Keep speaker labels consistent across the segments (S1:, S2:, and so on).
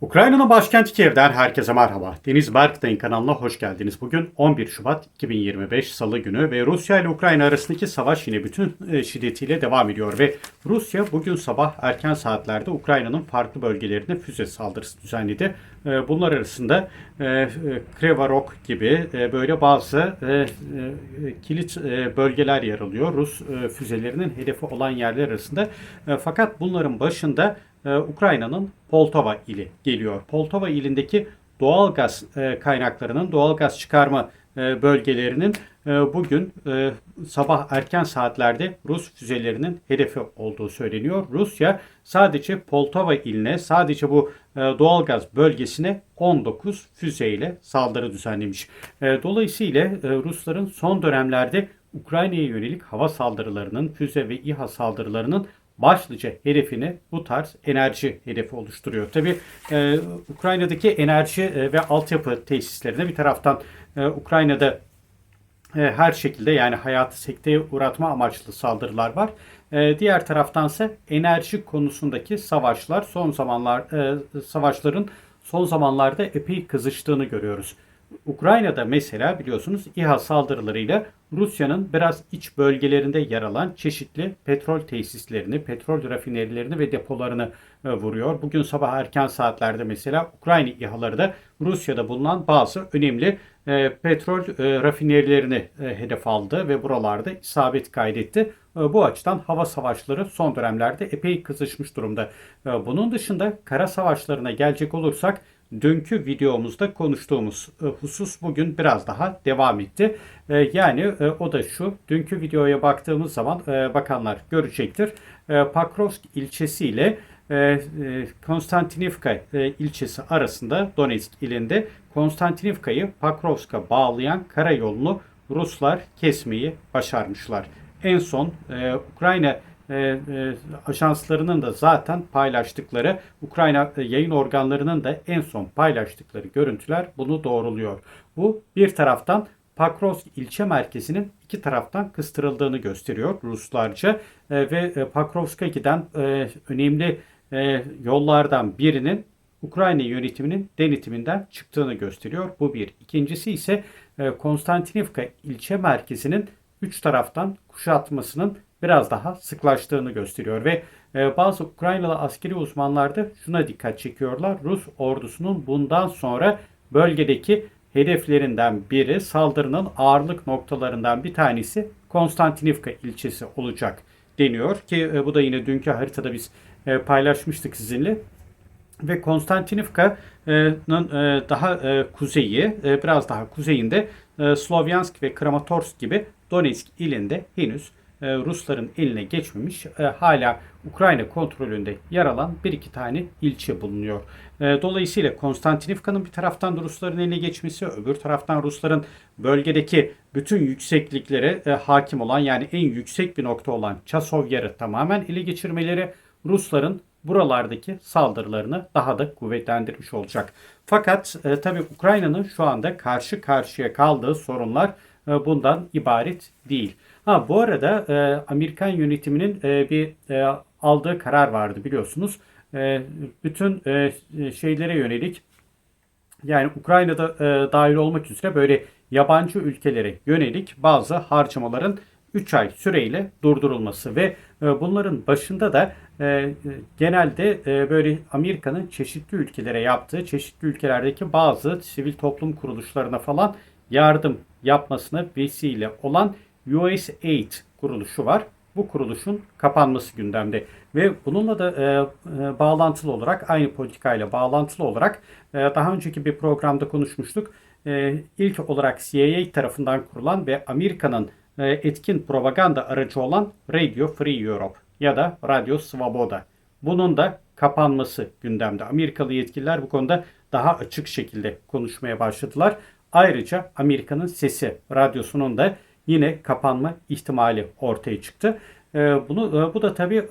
S1: Ukrayna'nın başkenti Kiev'den herkese merhaba. Deniz Berktay'ın kanalına hoş geldiniz. Bugün 11 Şubat 2025 Salı günü ve Rusya ile Ukrayna arasındaki savaş yine bütün e, şiddetiyle devam ediyor ve Rusya bugün sabah erken saatlerde Ukrayna'nın farklı bölgelerine füze saldırısı düzenledi. E, Bunlar arasında e, Krevarok gibi böyle bazı kilit bölgeler yer alıyor. Rus füzelerinin hedefi olan yerler arasında. Fakat bunların başında e, Ukrayna'nın Poltava ili geliyor. Poltava ilindeki doğal gaz e, kaynaklarının, doğal gaz çıkarma e, bölgelerinin e, bugün sabah erken saatlerde Rus füzelerinin hedefi olduğu söyleniyor. Rusya sadece Poltava iline, sadece bu doğal gaz bölgesine 19 füzeyle saldırı düzenlemiş. Dolayısıyla Rusların son dönemlerde Ukrayna'ya yönelik hava saldırılarının, füze ve İHA saldırılarının başlıca hedefini bu tarz enerji hedefi oluşturuyor. Tabii e, Ukrayna'daki enerji e, ve altyapı tesislerine bir taraftan e, Ukrayna'da e, her şekilde yani hayatı sekteye uğratma amaçlı saldırılar var. E, diğer taraftansa enerji konusundaki savaşlar son zamanlar e, savaşların son zamanlarda epey kızıştığını görüyoruz. Ukrayna'da mesela biliyorsunuz İHA saldırılarıyla Rusya'nın biraz iç bölgelerinde yer alan çeşitli petrol tesislerini, petrol rafinerilerini ve depolarını e, vuruyor. Bugün sabah erken saatlerde mesela Ukrayna İHA'ları da Rusya'da bulunan bazı önemli e, petrol e, rafinerilerini hedef aldı ve buralarda isabet kaydetti. Bu açıdan hava savaşları son dönemlerde epey kızışmış durumda. Bunun dışında kara savaşlarına gelecek olursak dünkü videomuzda konuştuğumuz e, husus bugün biraz daha devam etti. E, Yani e, o da şu, dünkü videoya baktığımız zaman bakanlar görecektir. Pakrovsk ilçesi ile Konstantinivka ilçesi arasında Donetsk ilinde Konstantinivka'yı Pakrovsk'a bağlayan karayolunu Ruslar kesmeyi başarmışlar. En son Ukrayna e, e, ajanslarının da zaten paylaştıkları, Ukrayna e, yayın organlarının da en son paylaştıkları görüntüler bunu doğruluyor. Bu bir taraftan Pakrovsk ilçe merkezinin iki taraftan kıstırıldığını gösteriyor Ruslarca E, ve Pakrovsk'a giden önemli yollardan birinin Ukrayna yönetiminin denetiminden çıktığını gösteriyor. Bu bir. İkincisi ise Konstantinivka ilçe merkezinin üç taraftan kuşatmasının biraz daha sıklaştığını gösteriyor ve e, bazı Ukraynalı askeri uzmanlar da şuna dikkat çekiyorlar. Rus ordusunun bundan sonra bölgedeki hedeflerinden biri saldırının ağırlık noktalarından bir tanesi Konstantinivka ilçesi olacak deniyor ki e, bu da yine dünkü haritada biz e, paylaşmıştık sizinle ve Konstantinivka'nın daha kuzeyi, biraz daha kuzeyinde Slovyansk ve Kramatorsk gibi Donetsk ilinde henüz Rusların eline geçmemiş, hala Ukrayna kontrolünde yer alan bir iki tane ilçe bulunuyor. Dolayısıyla Konstantinivka'nın bir taraftan da Rusların eline geçmesi, öbür taraftan Rusların bölgedeki bütün yüksekliklere hakim olan yani en yüksek bir nokta olan Çasov Yarı tamamen ele geçirmeleri Rusların buralardaki saldırılarını daha da kuvvetlendirmiş olacak. Fakat e, tabii Ukrayna'nın şu anda karşı karşıya kaldığı sorunlar e, bundan ibaret değil. Ha bu arada e, Amerikan yönetiminin e, bir e, aldığı karar vardı biliyorsunuz. E, bütün e, şeylere yönelik yani Ukrayna'da e, dahil olmak üzere böyle yabancı ülkelere yönelik bazı harcamaların 3 ay süreyle durdurulması ve e, bunların başında da e, genelde e, böyle Amerika'nın çeşitli ülkelere yaptığı, çeşitli ülkelerdeki bazı sivil toplum kuruluşlarına falan yardım yapmasına vesile olan USAID kuruluşu var. Bu kuruluşun kapanması gündemde ve bununla da e, e, bağlantılı olarak aynı politikayla bağlantılı olarak e, daha önceki bir programda konuşmuştuk. E, ilk olarak CIA tarafından kurulan ve Amerika'nın e, etkin propaganda aracı olan Radio Free Europe ya da Radio Svoboda. Bunun da kapanması gündemde. Amerikalı yetkililer bu konuda daha açık şekilde konuşmaya başladılar. Ayrıca Amerika'nın Sesi radyosunun da yine kapanma ihtimali ortaya çıktı. E, bunu e, bu da tabii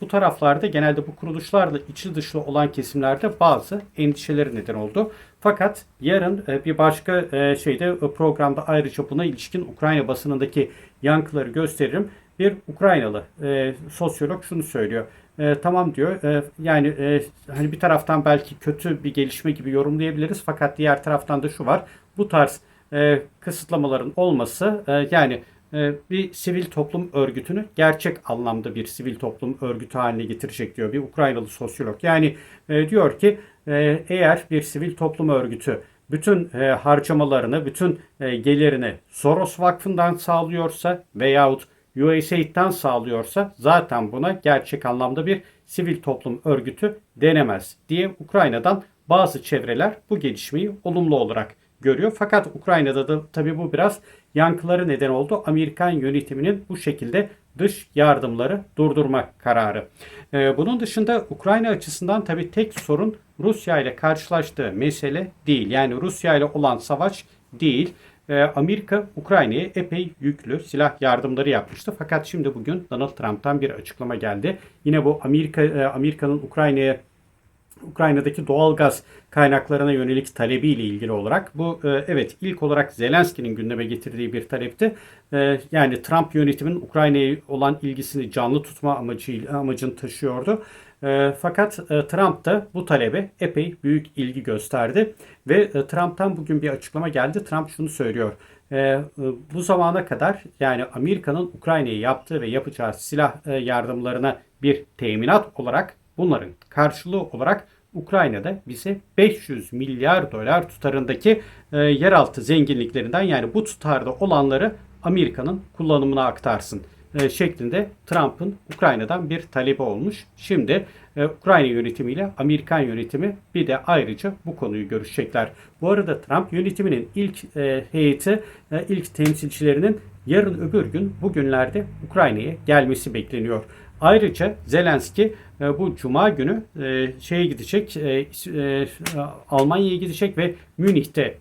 S1: bu taraflarda genelde bu kuruluşlarla içli dışlı olan kesimlerde bazı endişeleri neden oldu. Fakat yarın bir başka şeyde programda ayrıca buna ilişkin Ukrayna basınındaki yankıları gösteririm. bir Ukraynalı e, sosyolog şunu söylüyor. E, tamam diyor. e, yani e, hani bir taraftan belki kötü bir gelişme gibi yorumlayabiliriz fakat diğer taraftan da şu var. Bu tarz e, kısıtlamaların olması e, yani e, bir sivil toplum örgütünü gerçek anlamda bir sivil toplum örgütü haline getirecek diyor bir Ukraynalı sosyolog. Yani e, diyor ki e, eğer bir sivil toplum örgütü bütün e, harcamalarını, bütün e, gelirini Soros Vakfı'ndan sağlıyorsa veyahut USAID'den sağlıyorsa zaten buna gerçek anlamda bir sivil toplum örgütü denemez diye Ukrayna'dan bazı çevreler bu gelişmeyi olumlu olarak görüyor. Fakat Ukrayna'da da tabii bu biraz yankıları neden oldu. Amerikan yönetiminin bu şekilde dış yardımları durdurma kararı. Ee, bunun dışında Ukrayna açısından tabii tek sorun Rusya ile karşılaştığı mesele değil. Yani Rusya ile olan savaş değil. Ee, Amerika Ukrayna'ya epey yüklü silah yardımları yapmıştı. Fakat şimdi bugün Donald Trump'tan bir açıklama geldi. Yine bu Amerika e, Amerika'nın Ukrayna'ya Ukrayna'daki doğal gaz kaynaklarına yönelik talebiyle ilgili olarak bu e, evet ilk olarak Zelenski'nin gündeme getirdiği bir talepti. E, yani Trump yönetiminin Ukrayna'ya olan ilgisini canlı tutma amacı amacını taşıyordu. E, fakat Trump da bu talebe epey büyük ilgi gösterdi ve Trump'tan bugün bir açıklama geldi. Trump şunu söylüyor. bu zamana kadar yani Amerika'nın Ukrayna'ya yaptığı ve yapacağı silah yardımlarına bir teminat olarak bunların karşılığı olarak Ukrayna'da bize 500 milyar dolar tutarındaki e, yeraltı zenginliklerinden yani bu tutarda olanları Amerika'nın kullanımına aktarsın e, şeklinde Trump'ın Ukrayna'dan bir talebi olmuş. Şimdi e, Ukrayna yönetimiyle Amerikan yönetimi bir de ayrıca bu konuyu görüşecekler. Bu arada Trump yönetiminin ilk e, heyeti, e, ilk temsilcilerinin yarın öbür gün bugünlerde Ukrayna'ya gelmesi bekleniyor. Ayrıca Zelenski e, bu cuma günü e, şeye gidecek, e, Almanya'ya gidecek ve Münih'te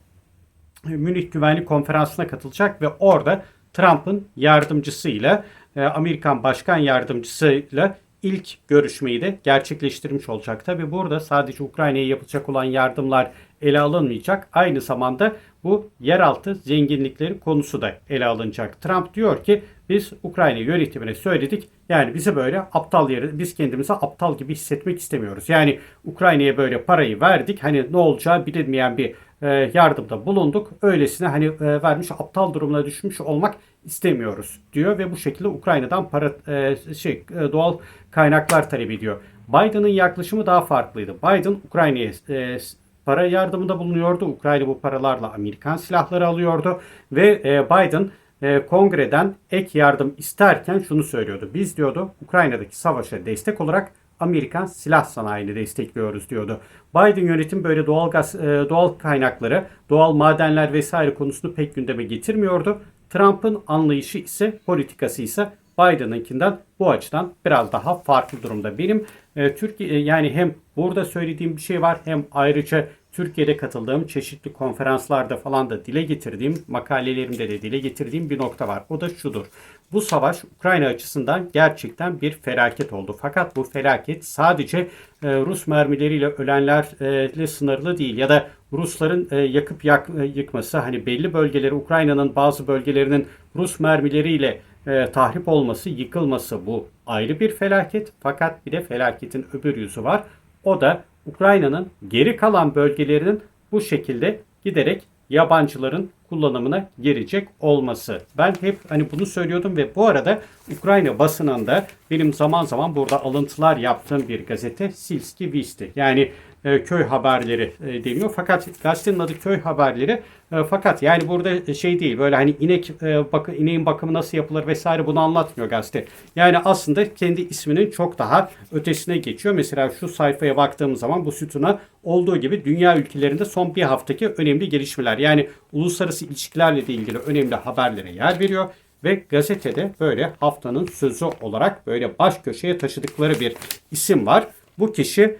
S1: Münih Güvenlik Konferansı'na katılacak ve orada Trump'ın yardımcısıyla Amerikan Başkan Yardımcısıyla ilk görüşmeyi de gerçekleştirmiş olacak. Tabi burada sadece Ukrayna'ya yapılacak olan yardımlar ele alınmayacak. Aynı zamanda bu yeraltı zenginlikleri konusu da ele alınacak. Trump diyor ki biz Ukrayna yönetimine söyledik. Yani bizi böyle aptal yeri, biz kendimizi aptal gibi hissetmek istemiyoruz. Yani Ukrayna'ya böyle parayı verdik. Hani ne olacağı bilinmeyen bir e, yardımda bulunduk. Öylesine hani e, vermiş aptal durumuna düşmüş olmak istemiyoruz diyor ve bu şekilde Ukrayna'dan para e, şey e, doğal kaynaklar talep ediyor. Biden'ın yaklaşımı daha farklıydı. Biden Ukrayna'ya e, para yardımında bulunuyordu. Ukrayna bu paralarla Amerikan silahları alıyordu ve e, Biden e, kongreden ek yardım isterken şunu söylüyordu. Biz diyordu Ukrayna'daki savaşa destek olarak Amerikan silah sanayini destekliyoruz diyordu. Biden yönetim böyle doğal gaz, e, doğal kaynakları, doğal madenler vesaire konusunu pek gündeme getirmiyordu. Trump'ın anlayışı ise, politikası ise Biden'ınkinden bu açıdan biraz daha farklı durumda. Benim e, Türkiye yani hem burada söylediğim bir şey var hem ayrıca Türkiye'de katıldığım çeşitli konferanslarda falan da dile getirdiğim, makalelerimde de dile getirdiğim bir nokta var. O da şudur. Bu savaş Ukrayna açısından gerçekten bir felaket oldu. Fakat bu felaket sadece e, Rus mermileriyle ölenlerle sınırlı değil ya da Rusların e, yakıp yak, e, yıkması hani belli bölgeleri Ukrayna'nın bazı bölgelerinin Rus mermileriyle e, tahrip olması, yıkılması bu ayrı bir felaket. Fakat bir de felaketin öbür yüzü var. O da Ukrayna'nın geri kalan bölgelerinin bu şekilde giderek yabancıların kullanımına girecek olması. Ben hep hani bunu söylüyordum ve bu arada Ukrayna basınında benim zaman zaman burada alıntılar yaptığım bir gazete Silski Visti. Yani e, köy haberleri e, deniyor. Fakat gazetenin adı köy haberleri. E, fakat yani burada şey değil böyle hani inek e, bak ineğin bakımı nasıl yapılır vesaire bunu anlatmıyor gazete. Yani aslında kendi isminin çok daha ötesine geçiyor. Mesela şu sayfaya baktığımız zaman bu sütuna olduğu gibi dünya ülkelerinde son bir haftaki önemli gelişmeler yani uluslararası ilişkilerle ilgili önemli haberlere yer veriyor ve gazetede böyle haftanın sözü olarak böyle baş köşeye taşıdıkları bir isim var. Bu kişi e,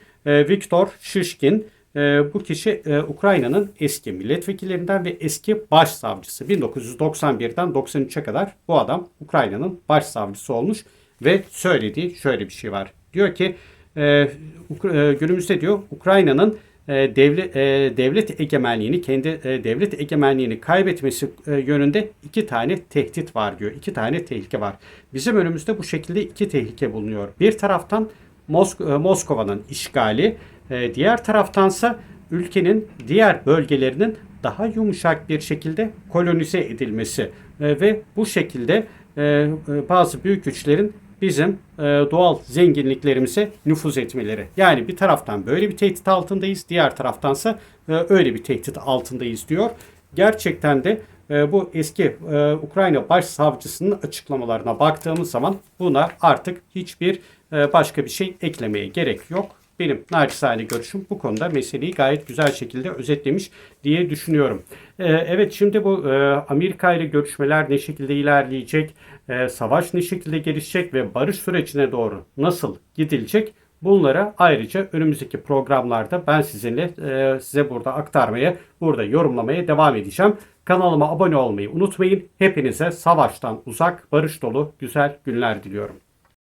S1: Viktor Shishkin. E, bu kişi e, Ukrayna'nın eski milletvekillerinden ve eski başsavcısı. 1991'den 93'e kadar bu adam Ukrayna'nın başsavcısı olmuş ve söylediği şöyle bir şey var. Diyor ki günümüzde diyor Ukrayna'nın e, devlet e, devlet egemenliğini kendi e, devlet egemenliğini kaybetmesi e, yönünde iki tane tehdit var diyor. İki tane tehlike var. Bizim önümüzde bu şekilde iki tehlike bulunuyor. Bir taraftan Mosk- e, Moskova'nın işgali, e, diğer taraftansa ülkenin diğer bölgelerinin daha yumuşak bir şekilde kolonize edilmesi E, ve bu şekilde bazı büyük güçlerin bizim doğal zenginliklerimize nüfuz etmeleri. Yani bir taraftan böyle bir tehdit altındayız, diğer taraftansa öyle bir tehdit altındayız diyor. Gerçekten de bu eski Ukrayna Başsavcısının açıklamalarına baktığımız zaman buna artık hiçbir başka bir şey eklemeye gerek yok. Benim naçizane görüşüm bu konuda meseleyi gayet güzel şekilde özetlemiş diye düşünüyorum. E, evet şimdi bu e, Amerika ile görüşmeler ne şekilde ilerleyecek, e, savaş ne şekilde gelişecek ve barış sürecine doğru nasıl gidilecek Bunları ayrıca önümüzdeki programlarda ben sizinle e, size burada aktarmaya, burada yorumlamaya devam edeceğim. Kanalıma abone olmayı unutmayın. Hepinize savaştan uzak, barış dolu güzel günler diliyorum.